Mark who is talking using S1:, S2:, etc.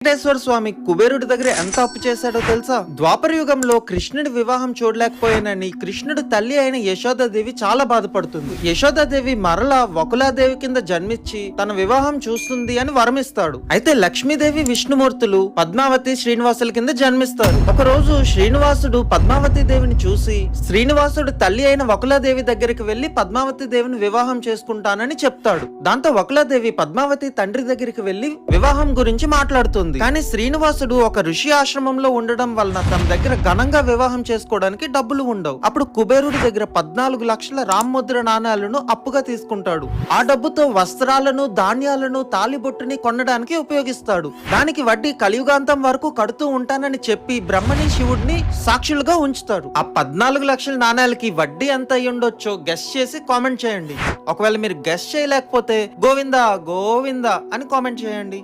S1: వెంకటేశ్వర స్వామి కుబేరుడి దగ్గర ఎంత అప్పు చేశాడో తెలుసా? ద్వాపర యుగంలో కృష్ణుడి వివాహం చూడలేకపోయానని కృష్ణుడు తల్లి అయిన యశోదాదేవి చాలా బాధపడుతుంది. యశోదాదేవి మరలా వకులాదేవి కింద జన్మించి తన వివాహం చూస్తుంది అని వరమిస్తాడు. అయితే లక్ష్మీదేవి విష్ణుమూర్తులు పద్మావతి శ్రీనివాసుల కింద జన్మిస్తారు. ఒకరోజు శ్రీనివాసుడు పద్మావతి దేవిని చూసి శ్రీనివాసుడు తల్లి అయిన వకులాదేవి దగ్గరికి వెళ్ళి పద్మావతి దేవిని వివాహం చేసుకుంటానని చెప్తాడు. దాంతో వకులాదేవి పద్మావతి తండ్రి దగ్గరికి వెళ్ళి వివాహం గురించి మాట్లాడుతుంది. కానీ శ్రీనివాసుడు ఒక ఋషి ఆశ్రమంలో ఉండడం వలన తన దగ్గర ఘనంగా వివాహం చేసుకోవడానికి డబ్బులు ఉండవు. అప్పుడు కుబేరుడి దగ్గర పద్నాలుగు లక్షల రామ్ముద్ర నాణాలను అప్పుగా తీసుకుంటాడు. ఆ డబ్బుతో వస్త్రాలను ధాన్యాలను తాలిబొట్టుని కొనడానికి ఉపయోగిస్తాడు. దానికి వడ్డీ కలియుగాంతం వరకు కడుతూ ఉంటానని చెప్పి బ్రహ్మని శివుడిని సాక్షులుగా ఉంచుతాడు. ఆ పద్నాలుగు లక్షల నాణాలకి వడ్డీ ఎంత అయ్యుండొచ్చో ఉండొచ్చో గెస్ చేసి కామెంట్ చేయండి. ఒకవేళ మీరు గెస్ చేయలేకపోతే గోవిందా గోవిందా అని కామెంట్ చేయండి.